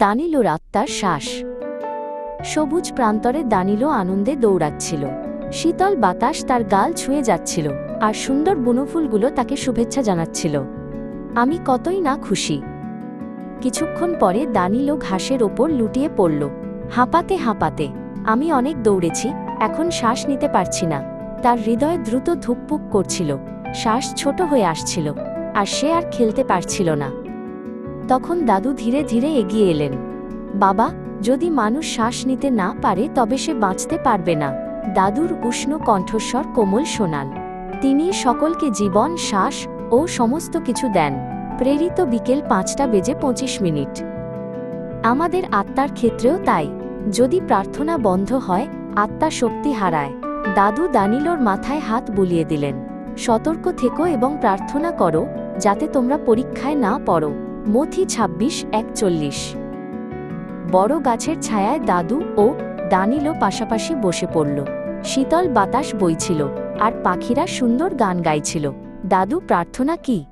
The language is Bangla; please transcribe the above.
দানিলোর আত্মার শ্বাস। সবুজ প্রান্তরে দানিলো আনন্দে দৌড়াচ্ছিল। শীতল বাতাস তার গাল ছুঁয়ে যাচ্ছিল, আর সুন্দর বনফুলগুলো তাকে শুভেচ্ছা জানাচ্ছিল। আমি কতই না খুশি। কিছুক্ষণ পরে দানিলো ঘাসের ওপর লুটিয়ে পড়ল। হাঁপাতে হাঁপাতে, আমি অনেক দৌড়েছি, এখন শ্বাস নিতে পারছি না। তার হৃদয় দ্রুত ধুকপুক করছিল, শ্বাস ছোট হয়ে আসছিল, আর সে আর খেলতে পারছিল না। তখন দাদু ধীরে ধীরে এগিয়ে এলেন। বাবা, যদি মানুষ শ্বাস নিতে না পারে, তবে সে বাঁচতে পারবে না। দাদুর উষ্ণ কণ্ঠস্বর কোমল শোনাল। তিনি সকলকে জীবন, শ্বাস ও সমস্ত কিছু দেন। প্রেরিত বিকেল পাঁচটা বেজে পঁচিশ মিনিট। আমাদের আত্মার ক্ষেত্রেও তাই। যদি প্রার্থনা বন্ধ হয়, আত্মা শক্তি হারায়। দাদু দানিলোর মাথায় হাত বুলিয়ে দিলেন। সতর্ক থেকো এবং প্রার্থনা করো, যাতে তোমরা পরীক্ষায় না পড়ো। মথি ছাব্বিশ, একচল্লিশ। বড় গাছের ছায়ায় দাদু ও দানিলো পাশাপাশি বসে পড়ল। শীতল বাতাস বইছিল, আর পাখিরা সুন্দর গান গাইছিল। দাদু, প্রার্থনা কি?